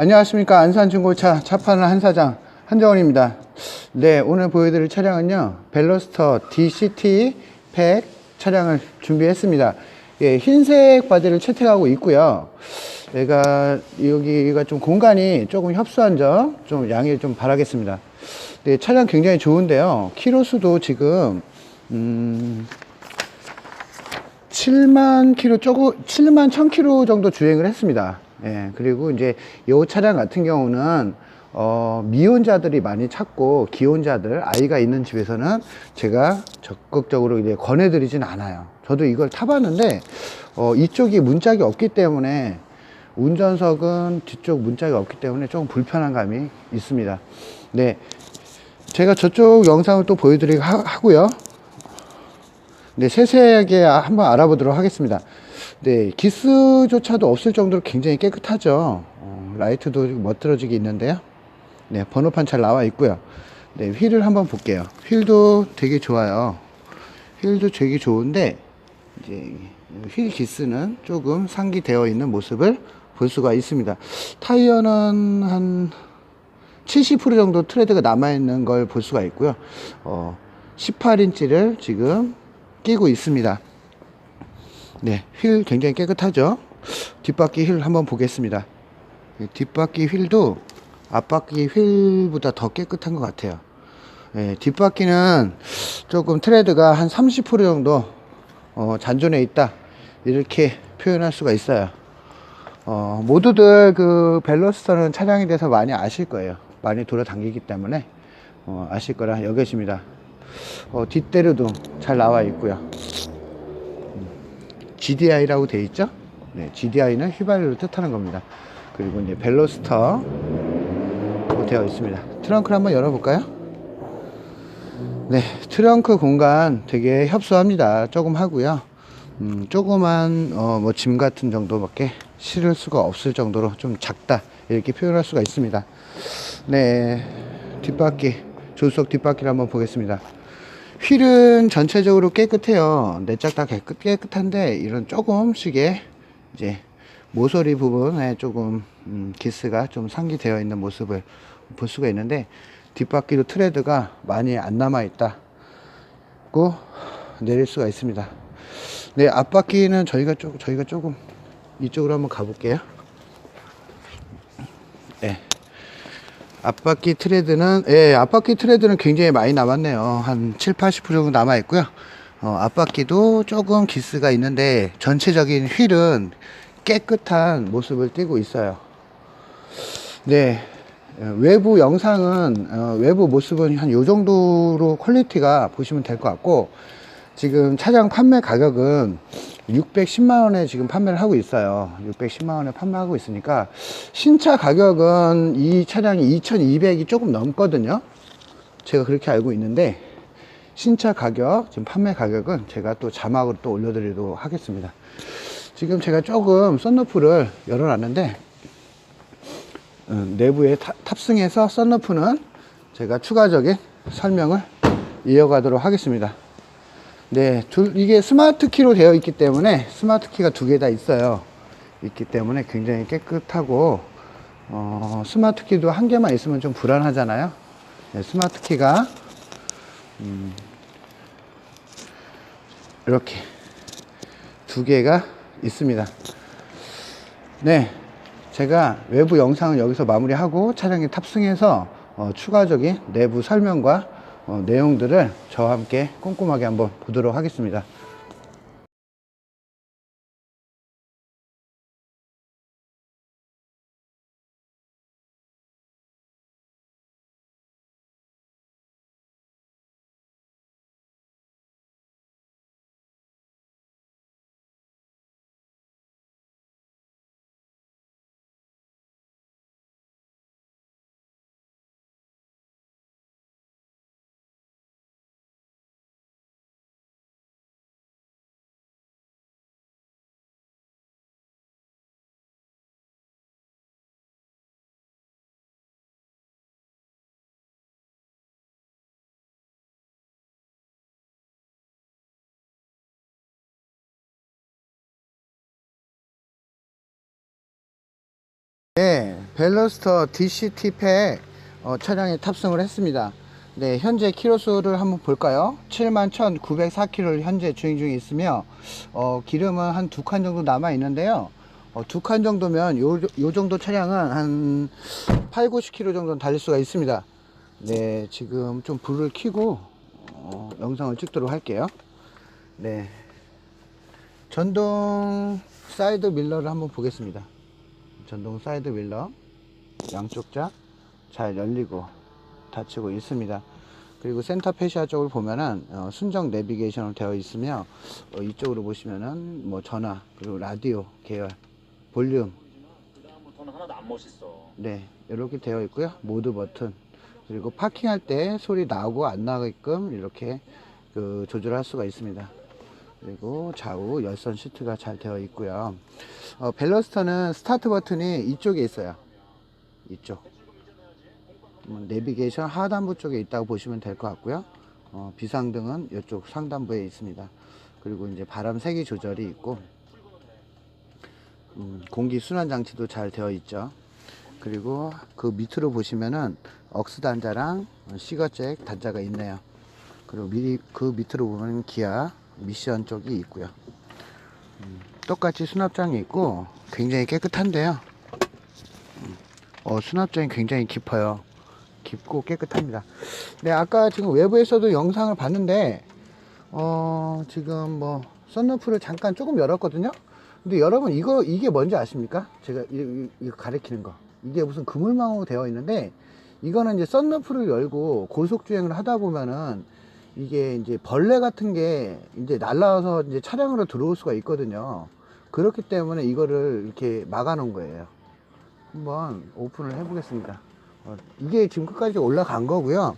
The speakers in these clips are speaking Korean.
안녕하십니까. 안산중고차 차파는 한사장 한정원입니다. 네, 오늘 보여드릴 차량은요. 벨로스터 DCT 팩 차량을 준비했습니다. 예, 흰색 바디를 채택하고 있고요. 얘가 여기가 좀 공간이 조금 협소한 점 좀 양해 좀 바라겠습니다. 네, 차량 굉장히 좋은데요. 키로수도 지금 음, 7만 킬로 조금 7만 1000 킬로 정도 주행을 했습니다. 예, 그리고 이제 이 차량 같은 경우는 어, 미혼자들이 많이 찾고 기혼자들 아이가 있는 집에서는 제가 적극적으로 이제 권해드리진 않아요. 저도 이걸 타봤는데 어, 이쪽이 문짝이 없기 때문에 운전석은 뒤쪽 문짝이 없기 때문에 조금 불편한 감이 있습니다. 네, 제가 저쪽 영상을 또 보여드리고 하, 하고요. 네, 세세하게 한번 알아보도록 하겠습니다. 네, 기스조차도 없을 정도로 굉장히 깨끗하죠. 어, 라이트도 멋들어지게 있는데요. 네, 번호판 잘 나와 있고요. 네, 휠을 한번 볼게요. 휠도 되게 좋아요. 휠도 되게 좋은데, 이제 휠 기스는 조금 상기되어 있는 모습을 볼 수가 있습니다. 타이어는 한 70% 정도 트레드가 남아있는 걸 볼 수가 있고요. 어, 18인치를 지금 끼고 있습니다. 네, 휠 굉장히 깨끗하죠? 뒷바퀴 휠 한번 보겠습니다. 이 뒷바퀴 휠도 앞바퀴 휠보다 더 깨끗한 것 같아요. 예, 뒷바퀴는 조금 트레드가 한 30% 정도 어, 잔존해 있다. 이렇게 표현할 수가 있어요. 어, 모두들 그 벨로스터는 차량에 대해서 많이 아실 거예요. 많이 돌아다니기 때문에 어, 아실 거라 여겨집니다. 어, 뒷대류도 잘 나와 있고요. GDI라고 되어 있죠? 네, GDI는 휘발유를 뜻하는 겁니다. 그리고 이제 벨로스터 되어 있습니다. 트렁크를 한번 열어볼까요? 네, 트렁크 공간 되게 협소합니다. 조금 하고요. 음, 조그만 어, 뭐짐 같은 정도밖에 실을 수가 없을 정도로 좀 작다 이렇게 표현할 수가 있습니다. 네, 뒷바퀴 조수석 뒷바퀴를 한번 보겠습니다. 휠은 전체적으로 깨끗해요. 내짝 다 깨끗, 깨끗한데 이런 조금씩의 이제 모서리 부분에 조금 음, 기스가 좀 상기되어 있는 모습을 볼 수가 있는데 뒷바퀴도 트레드가 많이 안 남아 있다고 내릴 수가 있습니다. 네, 앞바퀴는 저희가 조, 저희가 조금 이쪽으로 한번 가볼게요. 앞바퀴 트레드는, 예, 앞바퀴 트레드는 굉장히 많이 남았네요. 한 7, 80% 정도 남아 있고요. 어, 앞바퀴도 조금 기스가 있는데 전체적인 휠은 깨끗한 모습을 띠고 있어요. 네. 어, 외부 영상은, 어, 외부 모습은 한 요 정도로 퀄리티가 보시면 될 것 같고, 지금 차량 판매 가격은 610만 원에 지금 판매를 하고 있어요. 610만 원에 판매하고 있으니까 신차 가격은 이 차량이 2,200이 조금 넘거든요. 제가 그렇게 알고 있는데 신차 가격 지금 판매 가격은 제가 또 자막으로 또 올려드리도록 하겠습니다. 지금 제가 조금 썬루프를 열어놨는데 음, 내부에 타- 탑승해서 썬루프는 제가 추가적인 설명을 이어가도록 하겠습니다. 네, 둘, 이게 스마트 키로 되어 있기 때문에 스마트 키가 두 개 다 있어요. 있기 때문에 굉장히 깨끗하고 어, 스마트 키도 한 개만 있으면 좀 불안하잖아요. 네, 스마트 키가 음, 이렇게 두 개가 있습니다. 네, 제가 외부 영상은 여기서 마무리하고 차량에 탑승해서 어, 추가적인 내부 설명과 어, 내용들을 저와 함께 꼼꼼하게 한번 보도록 하겠습니다. 네, 벨러스터 DCT 팩 어, 차량에 탑승을 했습니다. 네, 현재 키로수를 한번 볼까요? 71,904km를 현재 주행 중에 있으며 어, 기름은 한 두 칸 정도 남아 있는데요. 어, 두 칸 정도면 요, 요 정도 차량은 한 8, 90km 정도는 달릴 수가 있습니다. 네, 지금 좀 불을 켜고 어, 영상을 찍도록 할게요. 네, 전동 사이드 밀러를 한번 보겠습니다. 전동 사이드 밀러 양쪽 자잘 열리고 닫히고 있습니다. 그리고 센터 페시아 쪽을 보면은 어, 순정 내비게이션으로 되어 있으며 어, 이쪽으로 보시면은 뭐 전화 그리고 라디오 계열 볼륨. 네 이렇게 되어 있고요 모드 버튼 그리고 파킹할 때 소리 나고 안 나게끔 이렇게 그 조절할 수가 있습니다 그리고 좌우 열선 시트가 잘 되어 있고요. 어, 밸러스터는 스타트 버튼이 이쪽에 있어요. 이쪽. 음, 내비게이션 하단부 쪽에 있다고 보시면 될 것 같고요. 어, 비상등은 이쪽 상단부에 있습니다. 그리고 이제 바람 세기 조절이 있고 음, 공기 순환 장치도 잘 되어 있죠. 그리고 그 밑으로 보시면은 억스 단자랑 시거잭 단자가 있네요. 그리고 미, 그 밑으로 보면 기아 미션 쪽이 있고요. 음, 똑같이 수납장이 있고 굉장히 깨끗한데요. 음, 어, 수납장이 굉장히 깊어요. 깊고 깨끗합니다. 네, 아까 지금 외부에서도 영상을 봤는데 어, 지금 뭐 썬루프를 잠깐 조금 열었거든요. 근데 여러분 이거 이게 뭔지 아십니까? 제가 이, 이, 이거 가리키는 거. 이게 무슨 그물망으로 되어 있는데 이거는 이제 썬루프를 열고 고속 주행을 하다 보면은 이게 이제 벌레 같은 게 이제 날라와서 이제 차량으로 들어올 수가 있거든요. 그렇기 때문에 이거를 이렇게 막아 놓은 거예요. 한번 오픈을 해 보겠습니다. 어, 이게 지금 끝까지 올라간 거고요.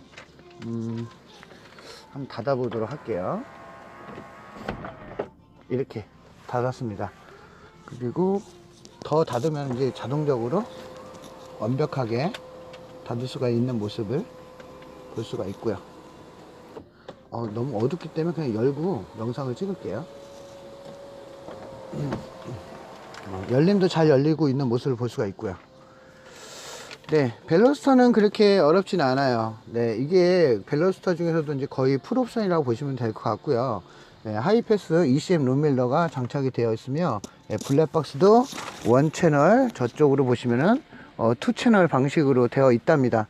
음, 한번 닫아 보도록 할게요. 이렇게 닫았습니다. 그리고 더 닫으면 이제 자동적으로 완벽하게 닫을 수가 있는 모습을 볼 수가 있고요. 어, 너무 어둡기 때문에 그냥 열고 영상을 찍을게요. 음, 어, 열림도 잘 열리고 있는 모습을 볼 수가 있고요. 네, 벨로스터는 그렇게 어렵진 않아요. 네, 이게 벨로스터 중에서도 이제 거의 풀옵션이라고 보시면 될 것 같고요. 네, 하이패스 ECM 룸밀러가 장착이 되어 있으며 네, 블랙박스도 원 채널 저쪽으로 보시면은 어, 투 채널 방식으로 되어 있답니다.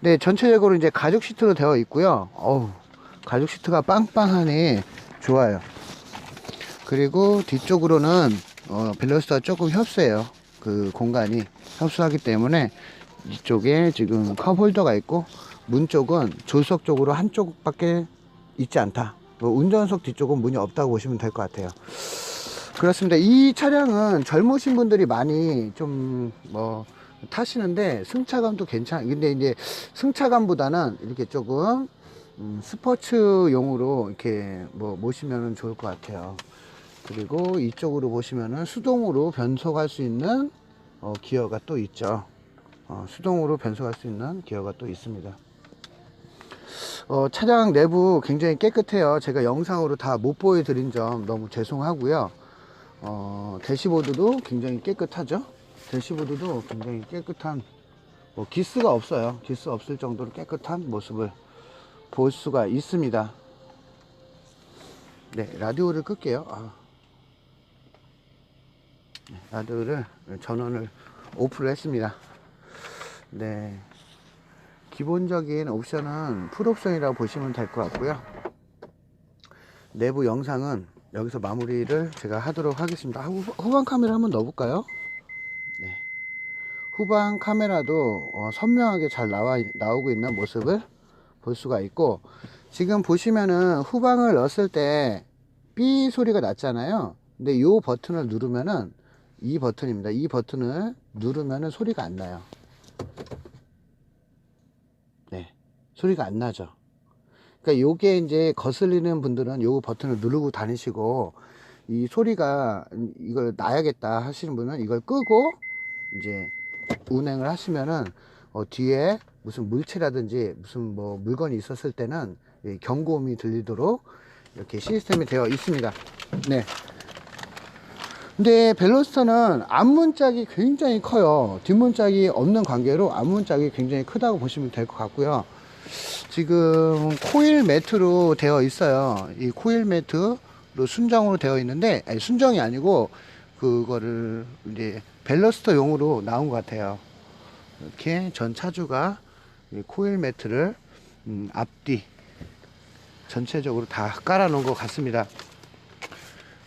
네, 전체적으로 이제 가죽 시트로 되어 있고요. 어우, 가죽 시트가 빵빵하니 좋아요. 그리고 뒤쪽으로는 어, 벨로스터가 조금 협소해요. 그 공간이 협소하기 때문에 이쪽에 지금 컵홀더가 있고 문 쪽은 조수석 쪽으로 한쪽 밖에 있지 않다. 뭐 운전석 뒤쪽은 문이 없다고 보시면 될 것 같아요. 그렇습니다. 이 차량은 젊으신 분들이 많이 좀뭐 타시는데 승차감도 괜찮. 근데 이제 승차감보다는 이렇게 조금 음, 스포츠용으로 이렇게 뭐 모시면 좋을 것 같아요. 그리고 이쪽으로 보시면은 수동으로 변속할 수 있는 어, 기어가 또 있죠. 어, 수동으로 변속할 수 있는 기어가 또 있습니다. 어, 차량 내부 굉장히 깨끗해요. 제가 영상으로 다 못 보여드린 점 너무 죄송하고요. 어, 대시보드도 굉장히 깨끗하죠. 대시보드도 굉장히 깨끗한 뭐 기스가 없어요. 기스 없을 정도로 깨끗한 모습을 볼 수가 있습니다. 네, 라디오를 끌게요. 아. 네, 라디오를 전원을 오프를 했습니다. 네. 기본적인 옵션은 풀 옵션이라고 보시면 될 것 같고요. 내부 영상은 여기서 마무리를 제가 하도록 하겠습니다. 아, 후, 후방 카메라 한번 넣어볼까요? 네. 후방 카메라도 어, 선명하게 잘 나와, 나오고 있는 모습을 볼 수가 있고, 지금 보시면은 후방을 넣었을 때삐 소리가 났잖아요. 근데 이 버튼을 누르면은 이 버튼입니다. 이 버튼을 누르면은 소리가 안 나요. 네. 소리가 안 나죠. 그러니까 요게 이제 거슬리는 분들은 요 버튼을 누르고 다니시고 이 소리가 이걸 놔야겠다 하시는 분은 이걸 끄고 이제 운행을 하시면은 어 뒤에 무슨 물체라든지 무슨 뭐 물건이 있었을 때는 이 경고음이 들리도록 이렇게 시스템이 되어 있습니다. 네. 근데 벨로스터는 앞문짝이 굉장히 커요. 뒷문짝이 없는 관계로 앞문짝이 굉장히 크다고 보시면 될 것 같고요. 지금 코일 매트로 되어 있어요. 이 코일 매트로 순정으로 되어 있는데, 아니, 순정이 아니고, 그거를 이제 벨로스터용으로 나온 것 같아요. 이렇게 전 차주가 이 코일 매트를 음, 앞뒤 전체적으로 다 깔아 놓은 것 같습니다.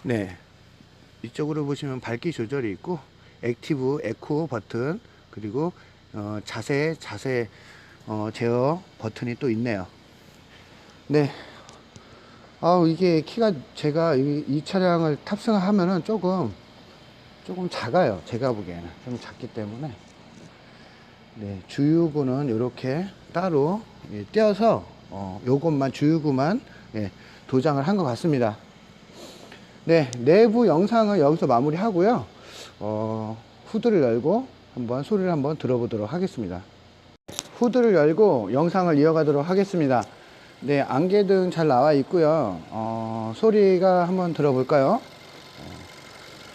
네. 이쪽으로 보시면 밝기 조절이 있고 액티브 에코 버튼 그리고 어, 자세 자세 어, 제어 버튼이 또 있네요. 네. 아 이게 키가 제가 이, 이 차량을 탑승하면은 조금 조금 작아요. 제가 보기에는 좀 작기 때문에 네 주유구는 이렇게 따로 예, 떼어서 어, 요것만 주유구만 예, 도장을 한 것 같습니다. 네, 내부 영상을 여기서 마무리 하고요. 어, 후드를 열고 한번 소리를 한번 들어보도록 하겠습니다. 후드를 열고 영상을 이어가도록 하겠습니다. 네, 안개등 잘 나와 있고요. 어, 소리가 한번 들어볼까요?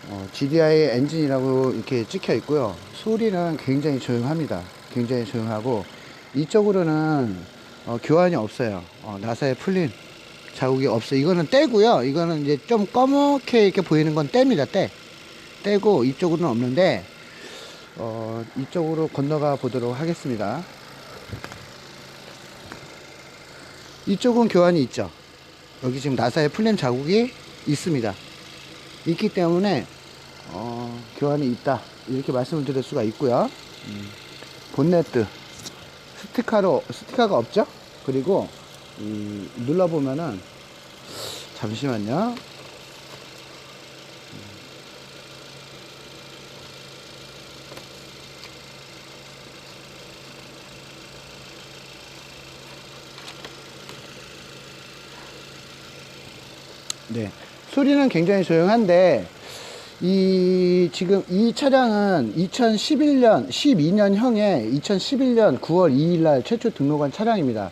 어, GDI 엔진이라고 이렇게 찍혀 있고요. 소리는 굉장히 조용합니다. 굉장히 조용하고 이쪽으로는 어, 교환이 없어요. 어, 나사에 풀린 자국이 없어요. 이거는 떼고요. 이거는 이제 좀 검게 이렇게 보이는 건 떼입니다. 떼. 떼고 이쪽으로는 없는데 어, 이쪽으로 건너가 보도록 하겠습니다. 이쪽은 교환이 있죠. 여기 지금 나사에 풀린 자국이 있습니다. 있기 때문에 어, 교환이 있다 이렇게 말씀을 드릴 수가 있고요. 음, 본네트 스티커로 스티커가 없죠? 그리고 이, 눌러보면은 잠시만요. 네. 소리는 굉장히 조용한데, 이, 지금 이 차량은 2011년, 12년형에 2011년 9월 2일 날 최초 등록한 차량입니다.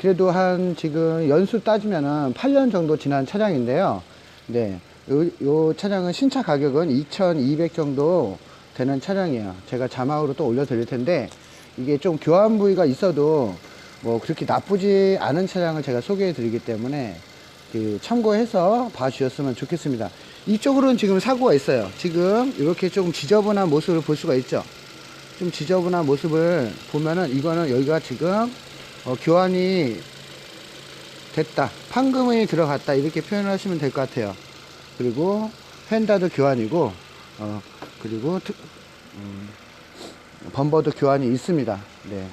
그래도 한 지금 연수 따지면은 8년 정도 지난 차량인데요. 네. 요, 요 차량은 신차 가격은 2,200 정도 되는 차량이에요. 제가 자막으로 또 올려 드릴 텐데, 이게 좀 교환 부위가 있어도 뭐 그렇게 나쁘지 않은 차량을 제가 소개해 드리기 때문에 그 참고해서 봐주셨으면 좋겠습니다. 이쪽으로는 지금 사고가 있어요. 지금 이렇게 좀 지저분한 모습을 볼 수가 있죠. 좀 지저분한 모습을 보면은 이거는 여기가 지금 어, 교환이 됐다. 판금이 들어갔다. 이렇게 표현을 하시면 될 것 같아요. 그리고 펜다도 교환이고, 어, 그리고 특- 음, 범버도 교환이 있습니다. 네.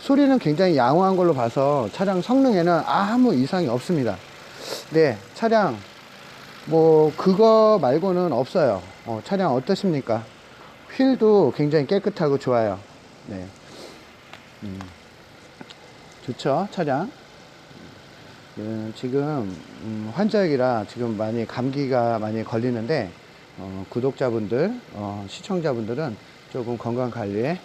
소리는 굉장히 양호한 걸로 봐서 차량 성능에는 아무 이상이 없습니다. 네, 차량 뭐 그거 말고는 없어요. 어, 차량 어떠십니까? 휠도 굉장히 깨끗하고 좋아요. 네, 음, 좋죠 차량. 음, 지금 음, 환절기라 지금 많이 감기가 많이 걸리는데 어, 구독자분들, 어, 시청자분들은 조금 건강 관리에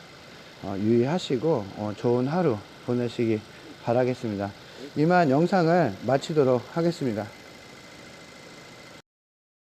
어, 유의하시고 어, 좋은 하루 보내시기 바라겠습니다. 이만 영상을 마치도록 하겠습니다.